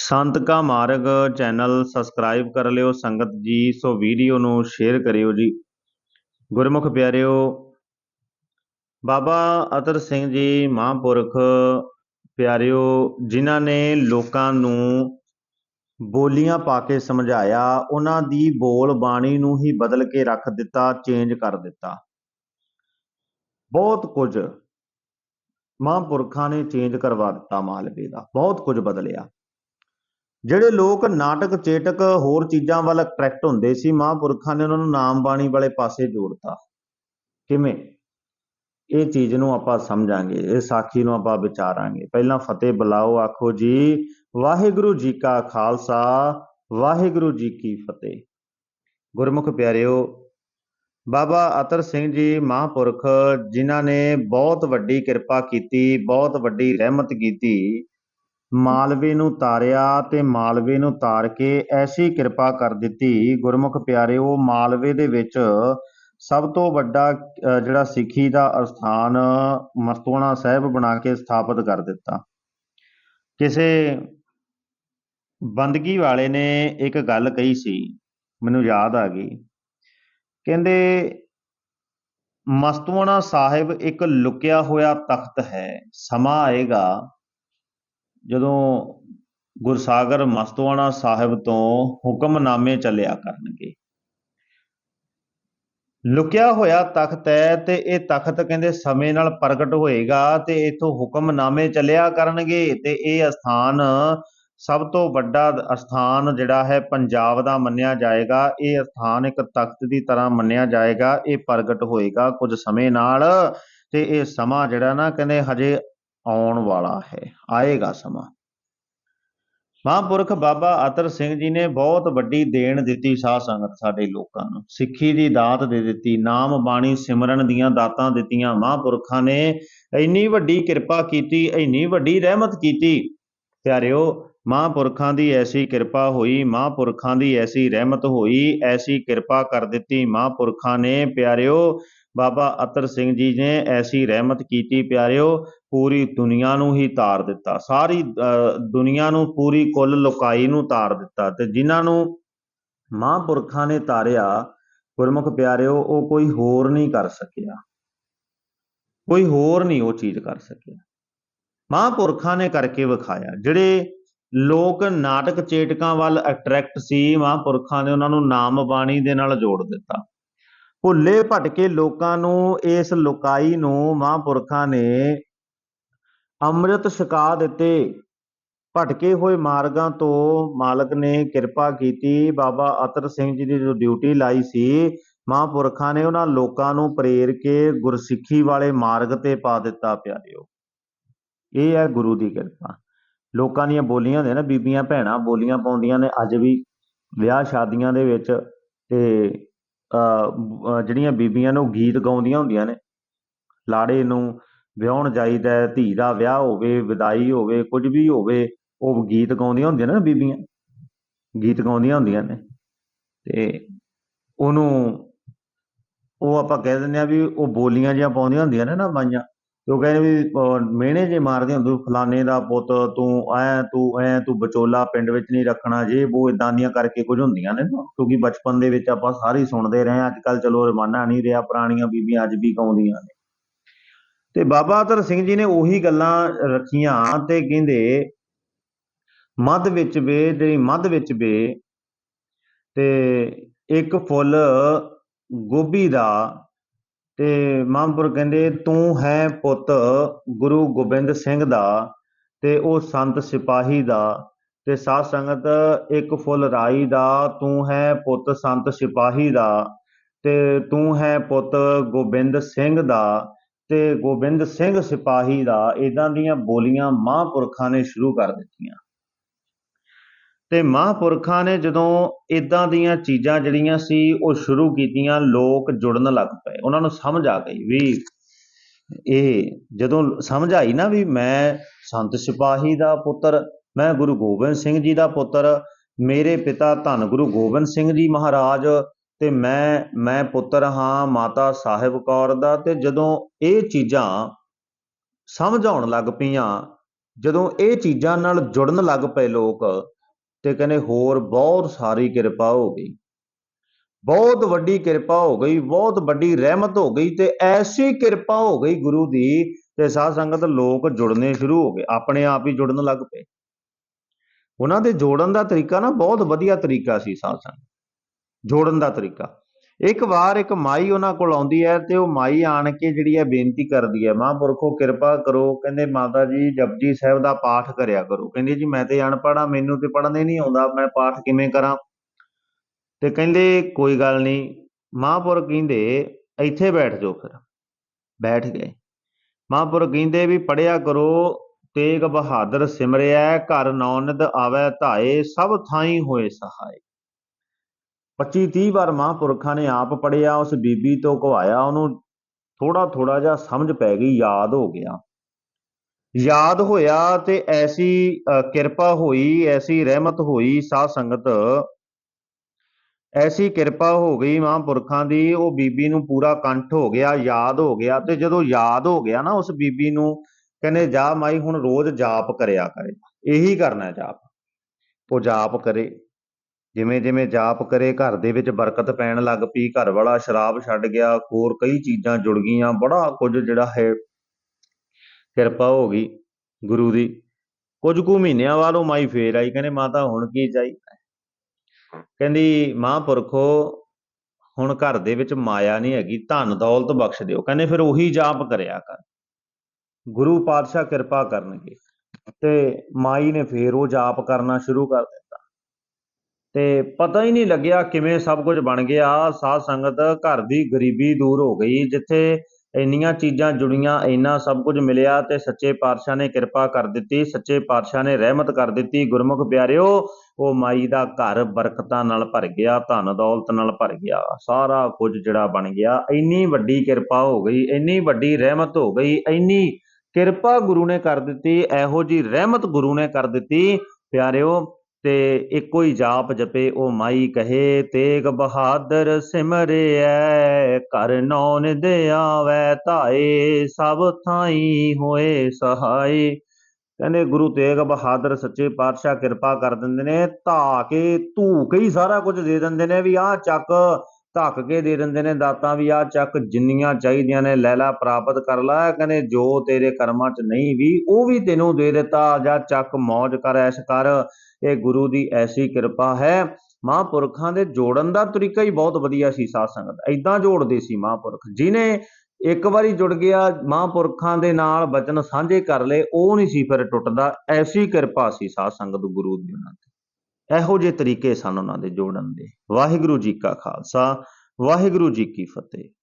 ਸੰਤ ਕਾ ਮਾਰਗ channel subscribe ਕਰ ਲਿਓ, ਸੰਗਤ ਜੀ, ਸੋ ਵੀਡੀਓ ਨੂੰ ਸ਼ੇਅਰ ਕਰਿਓ ਜੀ। ਗੁਰਮੁਖ ਪਿਆਰਿਓ, ਬਾਬਾ ਅਤਰ ਸਿੰਘ ਜੀ ਮਹਾਂਪੁਰਖ ਪਿਆਰਿਓ, ਜਿਨ੍ਹਾਂ ਨੇ ਲੋਕਾਂ ਨੂੰ ਬੋਲੀਆਂ ਪਾ ਕੇ ਸਮਝਾਇਆ, ਉਹਨਾਂ ਦੀ ਬੋਲ ਬਾਣੀ ਨੂੰ ਹੀ ਬਦਲ ਕੇ ਰੱਖ ਦਿੱਤਾ ਚੇਂਜ ਕਰ ਦਿੱਤਾ। ਬਹੁਤ ਕੁਝ ਮਹਾਂਪੁਰਖਾਂ ਨੇ ਚੇਂਜ ਕਰਵਾ ਦਿੱਤਾ ਮਾਲਵੇ ਦਾ, ਬਹੁਤ ਕੁਝ ਬਦਲਿਆ। ਜਿਹੜੇ ਲੋਕ ਨਾਟਕ ਚੇਟਕ ਹੋਰ ਚੀਜ਼ਾਂ ਵੱਲ ਅਟਰੈਕਟ ਹੁੰਦੇ ਸੀ, ਮਹਾਂਪੁਰਖਾਂ ਨੇ ਉਹਨਾਂ ਨੂੰ ਨਾਮ ਬਾਣੀ ਵਾਲੇ ਪਾਸੇ ਜੋੜਤਾ। ਕਿਵੇਂ? ਇਹ ਚੀਜ਼ ਨੂੰ ਆਪਾਂ ਸਮਝਾਂਗੇ, ਇਹ ਸਾਖੀ ਨੂੰ ਆਪਾਂ ਵਿਚਾਰਾਂਗੇ। ਪਹਿਲਾਂ ਫਤਿਹ ਬੁਲਾਓ, ਆਖੋ ਜੀ, ਵਾਹਿਗੁਰੂ ਜੀ ਕਾ ਖਾਲਸਾ, ਵਾਹਿਗੁਰੂ ਜੀ ਕੀ ਫਤਿਹ। ਗੁਰਮੁਖ ਪਿਆਰਿਓ, ਬਾਬਾ ਅਤਰ ਸਿੰਘ ਜੀ ਮਹਾਂਪੁਰਖ, ਜਿਨ੍ਹਾਂ ਨੇ ਬਹੁਤ ਵੱਡੀ ਕਿਰਪਾ ਕੀਤੀ, ਬਹੁਤ ਵੱਡੀ ਰਹਿਮਤ ਕੀਤੀ ਮਾਲਵੇ ਨੂੰ ਤਾਰਿਆ ਤੇ ਮਾਲਵੇ ਨੂੰ ਤਾਰ ਕੇ ਐਸੀ ਕਿਰਪਾ ਕਰ ਦਿੱਤੀ। ਗੁਰਮੁਖ ਪਿਆਰਿਓ, ਮਾਲਵੇ ਦੇ ਵਿੱਚ ਸਭ ਤੋਂ ਵੱਡਾ ਜਿਹੜਾ ਸਿੱਖੀ ਦਾ ਅਸਥਾਨ ਮਸਤੂਆਣਾ ਸਾਹਿਬ ਬਣਾ ਕੇ ਸਥਾਪਿਤ ਕਰ ਦਿੱਤਾ। ਕਿਸੇ ਬੰਦਗੀ ਵਾਲੇ ਨੇ ਇੱਕ ਗੱਲ ਕਹੀ ਸੀ, ਮੈਨੂੰ ਯਾਦ ਆ ਗਈ। ਕਹਿੰਦੇ, ਮਸਤੂਆਣਾ ਸਾਹਿਬ ਇੱਕ ਲੁਕਿਆ ਹੋਇਆ ਤਖਤ ਹੈ, ਸਮਾਂ ਆਏਗਾ ਜਦੋਂ ਗੁਰਸਾਗਰ ਮਸਤਵਾਣਾ ਸਾਹਿਬ ਤੋਂ ਹੁਕਮਨਾਮੇ ਚੱਲਿਆ ਕਰਨਗੇ। ਲੁਕਿਆ ਹੋਇਆ ਤਖਤ ਹੈ ਤੇ ਇਹ ਤਖਤ ਕਹਿੰਦੇ ਸਮੇਂ ਨਾਲ ਪ੍ਰਗਟ ਹੋਏਗਾ ਤੇ ਇਥੋਂ ਹੁਕਮਨਾਮੇ ਚੱਲਿਆ ਕਰਨਗੇ ਤੇ ਇਹ ਅਸਥਾਨ ਸਭ ਤੋਂ ਵੱਡਾ ਅਸਥਾਨ ਜਿਹੜਾ ਹੈ ਪੰਜਾਬ ਦਾ ਮੰਨਿਆ ਜਾਏਗਾ। ਇਹ ਅਸਥਾਨ ਇੱਕ ਤਖਤ ਦੀ ਤਰ੍ਹਾਂ ਮੰਨਿਆ ਜਾਏਗਾ, ਇਹ ਪ੍ਰਗਟ ਹੋਏਗਾ ਕੁਝ ਸਮੇਂ ਨਾਲ ਤੇ ਇਹ ਸਮਾਂ ਜਿਹੜਾ ਨਾ ਕਹਿੰਦੇ ਹਜੇ ਆਉਣ ਵਾਲਾ ਹੈ, ਆਏਗਾ ਸਮਾਂ। ਮਹਾਂਪੁਰਖ ਬਾਬਾ ਅਤਰ ਸਿੰਘ ਜੀ ਨੇ ਬਹੁਤ ਵੱਡੀ ਦੇਣ ਦਿੱਤੀ ਸਾਧ ਸੰਗਤ ਸਾਡੇ ਲੋਕਾਂ ਨੂੰ। ਸਿੱਖੀ ਦੀ ਦਾਤ ਦੇ ਦਿੱਤੀ, ਨਾਮ ਬਾਣੀ ਸਿਮਰਨ ਦੀਆਂ ਦਾਤਾਂ ਦਿੱਤੀਆਂ। ਮਹਾਂਪੁਰਖਾਂ ਨੇ ਇੰਨੀ ਵੱਡੀ ਕਿਰਪਾ ਕੀਤੀ, ਇੰਨੀ ਵੱਡੀ ਰਹਿਮਤ ਕੀਤੀ। ਪਿਆਰਿਓ, ਮਹਾਂਪੁਰਖਾਂ ਦੀ ਐਸੀ ਕਿਰਪਾ ਹੋਈ, ਮਹਾਂਪੁਰਖਾਂ ਦੀ ਐਸੀ ਰਹਿਮਤ ਹੋਈ, ਐਸੀ ਕਿਰਪਾ ਕਰ ਦਿੱਤੀ। ਮਹਾਂਪੁਰਖਾਂ ਨੇ, ਪਿਆਰਿਓ ਬਾਬਾ ਅਤਰ ਸਿੰਘ ਜੀ ਨੇ ਐਸੀ ਰਹਿਮਤ ਕੀਤੀ ਪਿਆਰਿਓ ਪੂਰੀ ਦੁਨੀਆ ਨੂੰ ਹੀ ਤਾਰ ਦਿੱਤਾ। ਸਾਰੀ ਅ, ਦੁਨੀਆ ਨੂੰ ਪੂਰੀ ਕੁੱਲ ਲੋਕਾਈ ਨੂੰ ਤਾਰ ਦਿੱਤਾ ਤੇ ਜਿਨ੍ਹਾਂ ਨੂੰ ਮਹਾਂਪੁਰਖਾਂ ਨੇ ਤਾਰਿਆ ਗੁਰਮੁਖ ਪਿਆਰਿਓ ਉਹ ਕੋਈ ਹੋਰ ਨਹੀਂ ਕਰ ਸਕਿਆ। ਕੋਈ ਹੋਰ ਨਹੀਂ ਉਹ ਚੀਜ਼ ਕਰ ਸਕਿਆ। ਮਹਾਂਪੁਰਖਾਂ ਨੇ ਕਰਕੇ ਵਿਖਾਇਆ। ਜਿਹੜੇ ਲੋਕ ਨਾਟਕ ਚੇਟਕਾਂ ਵੱਲ ਅਟਰੈਕਟ ਸੀ ਮਹਾਂਪੁਰਖਾਂ ਨੇ ਉਹਨਾਂ ਨੂੰ ਨਾਮ ਬਾਣੀ ਦੇ ਨਾਲ ਜੋੜ ਦਿੱਤਾ। ਭੁੱਲੇ ਭਟਕੇ ਲੋਕਾਂ ਨੂੰ, ਇਸ ਲੋਕਾਈ ਨੂੰ ਮਹਾਂਪੁਰਖਾਂ ਨੇ ਅੰਮ੍ਰਿਤ ਛਕਾ ਦਿੱਤੇ। ਭਟਕੇ ਹੋਏ ਮਾਰਗਾਂ ਤੋਂ ਮਾਲਕ ਨੇ ਕਿਰਪਾ ਕੀਤੀ। ਬਾਬਾ ਅਤਰ ਸਿੰਘ ਜੀ ਦੀ ਜੋ ਡਿਊਟੀ ਲਾਈ ਸੀ, ਮਹਾਂਪੁਰਖਾਂ ਨੇ ਉਹਨਾਂ ਲੋਕਾਂ ਨੂੰ ਪ੍ਰੇਰ ਕੇ ਗੁਰਸਿੱਖੀ ਵਾਲੇ ਮਾਰਗ ਤੇ ਪਾ ਦਿੱਤਾ, ਪਿਆਰਿਓ। ਇਹ ਹੈ ਗੁਰੂ ਦੀ ਕਿਰਪਾ। ਲੋਕਾਂ ਦੀਆਂ ਬੋਲੀਆਂ ਹੁੰਦੀਆਂ ਨਾ, ਬੀਬੀਆਂ, ਭੈਣਾਂ ਬੋਲੀਆਂ ਪਾਉਂਦੀਆਂ ਨੇ। ਅੱਜ ਵੀ ਵਿਆਹ ਸ਼ਾਦੀਆਂ ਦੇ ਵਿੱਚ ਤੇ ਜਿਹੜੀਆਂ ਬੀਬੀਆਂ ਨੇ ਉਹ ਗੀਤ ਗਾਉਂਦੀਆਂ ਹੁੰਦੀਆਂ ਨੇ, ਲਾੜੇ ਨੂੰ ਵਿਆਹਣ ਜਾਈਦਾ, ਧੀ ਦਾ ਵਿਆਹ ਹੋਵੇ, ਵਿਦਾਈ ਹੋਵੇ, ਕੁਝ ਵੀ ਹੋਵੇ, ਉਹ ਗੀਤ ਗਾਉਂਦੀਆਂ ਹੁੰਦੀਆਂ ਨੇ ਨਾ ਬੀਬੀਆਂ, ਗੀਤ ਗਾਉਂਦੀਆਂ ਹੁੰਦੀਆਂ ਨੇ। ਤੇ ਉਹਨੂੰ, ਉਹ ਆਪਾਂ ਕਹਿ ਦਿੰਦੇ ਆ ਵੀ ਉਹ ਬੋਲੀਆਂ ਜਿਹੀਆਂ ਪਾਉਂਦੀਆਂ ਹੁੰਦੀਆਂ ਨੇ ਨਾ ਮਾਈਆਂ। ਉਹ ਕਹਿੰਦੇ ਵੀ ਮਿਹਣੇ ਜੇ ਮਾਰਦੇ ਹੁੰਦੇ, ਫਲਾਣੇ ਦਾ ਪੁੱਤ ਤੂੰ ਐ ਤੂੰ ਐ, ਤੂੰ ਵਿਚੋਲਾ ਪਿੰਡ ਵਿੱਚ ਨਹੀਂ ਰੱਖਣਾ, ਜੇ ਉਹ ਇਦਾਂ ਦੀਆਂ ਕਰਕੇ ਕੁਝ ਹੁੰਦੀਆਂ ਨੇ ਨਾ, ਕਿਉਂਕਿ ਬਚਪਨ ਦੇ ਵਿੱਚ ਆਪਾਂ ਸਾਰੇ ਸੁਣਦੇ ਰਹੇ ਅੱਜ ਕੱਲ ਚਲੋ ਰਵਾਨਾ ਨਹੀਂ ਰਿਹਾ, ਪੁਰਾਣੀਆਂ ਬੀਬੀਆਂ ਅੱਜ ਵੀ ਗਾਉਂਦੀਆਂ ਨੇ। ਤੇ ਬਾਬਾ ਅਤਰ ਸਿੰਘ ਜੀ ਨੇ ਉਹੀ ਗੱਲਾਂ ਰੱਖੀਆਂ ਤੇ ਕਹਿੰਦੇ, ਮੱਧ ਵਿੱਚ ਵੇ, ਜਿਹੜੀ ਮੱਧ ਵਿੱਚ ਵੇ, ਤੇ ਇੱਕ ਫੁੱਲ ਗੋਭੀ ਦਾ ਤੇ ਮਹਾਂਪੁਰ ਕਹਿੰਦੇ, ਤੂੰ ਹੈ ਪੁੱਤ ਗੁਰੂ ਗੋਬਿੰਦ ਸਿੰਘ ਦਾ ਤੇ ਉਹ ਸੰਤ ਸਿਪਾਹੀ ਦਾ ਤੇ ਸਾਧ ਸੰਗਤ ਇੱਕ ਫੁੱਲ ਰਾਈ ਦਾ, ਤੂੰ ਹੈ ਪੁੱਤ ਸੰਤ ਸਿਪਾਹੀ ਦਾ ਤੇ ਤੂੰ ਹੈ ਪੁੱਤ ਗੋਬਿੰਦ ਸਿੰਘ ਦਾ ਤੇ ਗੋਬਿੰਦ ਸਿੰਘ ਸਿਪਾਹੀ ਦਾ। ਇਦਾਂ ਦੀਆਂ ਬੋਲੀਆਂ ਮਹਾਂਪੁਰਖਾਂ ਨੇ ਸ਼ੁਰੂ ਕਰ ਦਿੱਤੀਆਂ। ਤੇ ਮਹਾਂਪੁਰਖਾਂ ਨੇ ਜਦੋਂ ਇਦਾਂ ਦੀਆਂ ਚੀਜ਼ਾਂ ਜਿਹੜੀਆਂ ਸੀ, ਉਹ ਸ਼ੁਰੂ ਕੀਤੀਆਂ, ਲੋਕ ਜੁੜਨ ਲੱਗ ਪਏ। ਉਹਨਾਂ ਨੂੰ ਸਮਝ ਆ ਗਈ ਵੀ ਇਹ ਜਦੋਂ ਸਮਝ ਆਈ ਨਾ ਵੀ ਮੈਂ ਸੰਤ ਸਿਪਾਹੀ ਦਾ ਪੁੱਤਰ, ਮੈਂ ਗੁਰੂ ਗੋਬਿੰਦ ਸਿੰਘ ਜੀ ਦਾ ਪੁੱਤਰ, ਮੇਰੇ ਪਿਤਾ ਧੰਨ ਗੁਰੂ ਗੋਬਿੰਦ ਸਿੰਘ ਜੀ ਮਹਾਰਾਜ ਤੇ ਮੈਂ ਮੈਂ ਪੁੱਤਰ ਹਾਂ, ਮਾਤਾ ਸਾਹਿਬ ਕੌਰ ਦਾ। ਤੇ ਜਦੋਂ ਇਹ ਚੀਜ਼ਾਂ ਸਮਝ ਆਉਣ ਲੱਗ ਪਈਆਂ, ਜਦੋਂ ਇਹ ਚੀਜ਼ਾਂ ਨਾਲ ਜੁੜਨ ਲੱਗ ਪਏ ਲੋਕ ਤੇ ਕਹਿੰਦੇ ਹੋਰ ਬਹੁਤ ਸਾਰੀ ਕਿਰਪਾ ਹੋ ਗਈ। ਬਹੁਤ ਵੱਡੀ ਕਿਰਪਾ ਹੋ ਗਈ, ਬਹੁਤ ਵੱਡੀ ਰਹਿਮਤ ਹੋ ਗਈ ਤੇ ਐਸੀ ਕਿਰਪਾ ਹੋ ਗਈ ਗੁਰੂ ਦੀ ਤੇ ਸਾਧ ਸੰਗਤ ਲੋਕ ਜੁੜਨੇ ਸ਼ੁਰੂ ਹੋ ਗਏ, ਆਪਣੇ ਆਪ ਹੀ ਜੁੜਨ ਲੱਗ ਪਏ। ਉਹਨਾਂ ਦੇ ਜੋੜਨ ਦਾ ਤਰੀਕਾ ਨਾ ਬਹੁਤ ਵਧੀਆ ਤਰੀਕਾ ਸੀ ਸਾਧ ਸੰਗਤ। ਜੋੜਨ ਦਾ ਤਰੀਕਾ। ਇੱਕ ਵਾਰ ਇੱਕ ਮਾਈ ਉਹਨਾਂ ਕੋਲ ਆਉਂਦੀ ਹੈ ਤੇ ਉਹ ਮਾਈ ਆਣ ਕੇ ਜਿਹੜੀ ਹੈ ਬੇਨਤੀ ਕਰਦੀ ਹੈ, ਮਹਾਂਪੁਰਖੋ, ਕਿਰਪਾ ਕਰੋ। ਕਹਿੰਦੇ, ਮਾਤਾ ਜੀ, ਜਪਜੀ ਸਾਹਿਬ ਦਾ ਪਾਠ ਕਰਿਆ ਕਰੋ। ਕਹਿੰਦੀ, ਜੀ, ਮੈਂ ਤੇ ਅਨਪੜ੍ਹ ਆ ਮੈਨੂੰ ਤੇ ਪੜ੍ਹਨੇ ਨਹੀਂ ਆਉਂਦਾ, ਮੈਂ ਪਾਠ ਕਿਵੇਂ ਕਰਾਂ? ਤੇ ਕਹਿੰਦੇ, ਕੋਈ ਗੱਲ ਨਹੀਂ। ਮਹਾਂਪੁਰਖ ਕਹਿੰਦੇ, ਇੱਥੇ ਬੈਠ ਜਾਓ ਫਿਰ। ਬੈਠ ਗਏ। ਮਹਾਂਪੁਰਖ ਕਹਿੰਦੇ ਵੀ ਪੜਿਆ ਕਰੋ, ਤੇਗ ਬਹਾਦਰ ਸਿਮਰਿਆ, ਘਰ ਨੌਨਦ ਆਵੈ ਧਾਏ, ਸਭ ਥਾਈ ਹੋਏ ਸਹਾਈ 25 30 ਵਾਰ ਮਹਾਂਪੁਰਖਾਂ ਨੇ ਆਪ ਪੜਿਆ ਉਸ ਬੀਬੀ ਤੋਂ ਕਹਾਇਆ ਉਹਨੂੰ ਥੋੜਾ ਥੋੜਾ ਜਿਹਾ ਸਮਝ ਪੈ ਗਈ ਯਾਦ ਹੋ ਗਿਆ। ਯਾਦ ਹੋਇਆ ਤੇ ਐਸੀ ਅ, ਕਿਰਪਾ ਹੋਈ ਐਸੀ ਰਹਿਮਤ ਹੋਈ ਸਾਧ ਸੰਗਤ। ਐਸੀ ਕਿਰਪਾ ਹੋ ਗਈ ਮਹਾਂਪੁਰਖਾਂ ਦੀ ਉਹ ਬੀਬੀ ਨੂੰ ਪੂਰਾ ਕੰਠ ਹੋ ਗਿਆ ਯਾਦ ਹੋ ਗਿਆ ਤੇ ਜਦੋਂ ਯਾਦ ਹੋ ਗਿਆ ਨਾ ਉਸ ਬੀਬੀ ਨੂੰ ਕਹਿੰਦੇ ਜਾ ਮਾਈ ਹੁਣ ਰੋਜ਼ ਜਾਪ ਕਰਿਆ ਕਰੇ। ਇਹੀ ਕਰਨਾ ਜਾਪ। ਉਹ ਜਾਪ ਕਰੇ। ਜਿਵੇਂ ਜਿਵੇਂ ਜਾਪ ਕਰੇ, ਘਰ ਦੇ ਵਿੱਚ ਬਰਕਤ ਪੈਣ ਲੱਗ ਪਈ, ਘਰ ਵਾਲਾ ਸ਼ਰਾਬ ਛੱਡ ਗਿਆ, ਹੋਰ ਕਈ ਚੀਜ਼ਾਂ ਜੁੜ ਗਈਆਂ, ਬੜਾ ਕੁਝ ਜਿਹੜਾ ਹੈ ਕਿਰਪਾ ਹੋ ਗਈ ਗੁਰੂ ਦੀ। ਕੁਝ ਕੁ ਮਹੀਨਿਆਂ ਬਾਅਦ ਉਹ ਮਾਈ ਫੇਰ ਆਈ, ਕਹਿੰਦੇ ਮਾਤਾ ਹੁਣ ਕੀ ਚਾਹੀਦਾ ਹੈ? ਕਹਿੰਦੀ ਮਹਾਂਪੁਰਖੋ, ਹੁਣ ਘਰ ਦੇ ਵਿੱਚ ਮਾਇਆ ਨਹੀਂ ਹੈਗੀ, ਧਨ ਦੌਲਤ ਬਖਸ਼ ਦਿਓ। ਕਹਿੰਦੇ ਫਿਰ ਉਹੀ ਜਾਪ ਕਰਿਆ ਕਰ। ਗੁਰੂ ਪਾਤਸ਼ਾਹ ਕਿਰਪਾ ਕਰਨਗੇ। ਤੇ ਮਾਈ ਨੇ ਫੇਰ ਉਹ ਜਾਪ ਕਰਨਾ ਸ਼ੁਰੂ ਕਰ ਦਿੱਤਾ। ਤੇ ਪਤਾ ਹੀ ਨਹੀਂ ਲੱਗਿਆ ਕਿਵੇਂ ਸਭ ਕੁਝ ਬਣ ਗਿਆ। ਸਾਧ ਸੰਗਤ ਘਰ ਦੀ ਗਰੀਬੀ ਦੂਰ ਹੋ ਗਈ, ਜਿੱਥੇ ਇੰਨੀਆਂ ਚੀਜ਼ਾਂ ਜੁੜੀਆਂ, ਇੰਨਾ ਸਭ ਕੁਝ ਮਿਲਿਆ ਤੇ ਸੱਚੇ ਪਾਤਸ਼ਾਹ ਨੇ ਕਿਰਪਾ ਕਰ ਦਿੱਤੀ, ਸੱਚੇ ਪਾਤਸ਼ਾਹ ਨੇ ਰਹਿਮਤ ਕਰ ਦਿੱਤੀ। ਗੁਰਮੁਖ ਪਿਆਰਿਓ, ਉਹ ਮਾਈ ਦਾ ਘਰ ਬਰਕਤਾਂ ਨਾਲ ਭਰ ਗਿਆ, ਧਨ ਦੌਲਤ ਨਾਲ ਭਰ ਗਿਆ, ਸਾਰਾ ਕੁਝ ਜਿਹੜਾ ਬਣ ਗਿਆ। ਇੰਨੀ ਵੱਡੀ ਕਿਰਪਾ ਹੋ ਗਈ, ਇੰਨੀ ਵੱਡੀ ਰਹਿਮਤ ਹੋ ਗਈ, ਇੰਨੀ ਕਿਰਪਾ ਗੁਰੂ ਨੇ ਕਰ ਦਿੱਤੀ, ਇਹੋ ਜੀ ਰਹਿਮਤ ਗੁਰੂ ਨੇ ਕਰ ਦਿੱਤੀ। ਪਿਆਰਿਓ ਤੇ ਇੱਕੋ ਹੀ ਜਾਪ ਜਪੇ, ਉਹ ਮਾਈ ਕਹੇ, ਤੇਗ ਬਹਾਦਰ ਸਿਮਰਿਐ ਕਰ ਨੌਨ ਦੇ ਆਵੈ ਧਾਏ, ਸਭ ਥਾਈ ਹੋਏ ਸਹਾਈ ਕਹਿੰਦੇ ਗੁਰੂ ਤੇਗ ਬਹਾਦਰ ਸੱਚੇ ਪਾਤਸ਼ਾਹ ਕਿਰਪਾ ਕਰ ਦਿੰਦੇ ਨੇ ਧਾ ਕੇ ਧੂ ਕੇ ਹੀ ਸਾਰਾ ਕੁਝ ਦੇ ਦਿੰਦੇ ਨੇ ਵੀ ਆਹ ਚੱਕ ਧੱਕ ਕੇ ਦੇ ਦਿੰਦੇ ਨੇ, ਦਾਤਾਂ ਵੀ ਆਹ ਚੱਕ ਜਿੰਨੀਆਂ ਚਾਹੀਦੀਆਂ ਨੇ, ਲੈ ਲੈ, ਪ੍ਰਾਪਤ ਕਰ ਲੈ। ਕਹਿੰਦੇ, ਜੋ ਤੇਰੇ ਕਰਮਾਂ 'ਚ ਨਹੀਂ ਵੀ, ਉਹ ਵੀ ਤੈਨੂੰ ਦੇ ਦਿੱਤਾ। ਜਾਂ ਚੱਕ ਮौज ਕਰ, ਐਸ਼ ਕਰ। ਇਹ ਗੁਰੂ ਦੀ ਐਸੀ ਕਿਰਪਾ ਹੈ। ਮਹਾਂਪੁਰਖਾਂ ਦੇ ਜੋੜਨ ਦਾ ਤਰੀਕਾ ਹੀ ਬਹੁਤ ਵਧੀਆ ਸੀ, ਸਾਧ ਸੰਗਤ। ਐਦਾਂ ਜੋੜਦੇ ਸੀ ਮਹਾਂਪੁਰਖ। ਜਿਨੇ ਇੱਕ ਵਾਰੀ ਜੁੜ ਗਿਆ, ਮਹਾਂਪੁਰਖਾਂ ਦੇ ਨਾਲ ਬਚਨ ਸਾਂਝੇ ਕਰ ਲਏ, ਉਹ ਨਹੀਂ ਸੀ ਫਿਰ ਟੁੱਟਦਾ। ਐਸੀ ਕਿਰਪਾ ਸੀ ਸਾਧ ਸੰਗਤ ਗੁਰੂ ਦੀ ਉਹਨਾਂ ਤੇ। ਇਹੋ ਜਿਹੇ ਤਰੀਕੇ ਸਨ ਉਹਨਾਂ ਦੇ ਜੋੜਨ ਦੇ। ਵਾਹਿਗੁਰੂ ਜੀ ਕਾ ਖਾਲਸਾ, ਵਾਹਿਗੁਰੂ ਜੀ ਕੀ ਫਤਿਹ।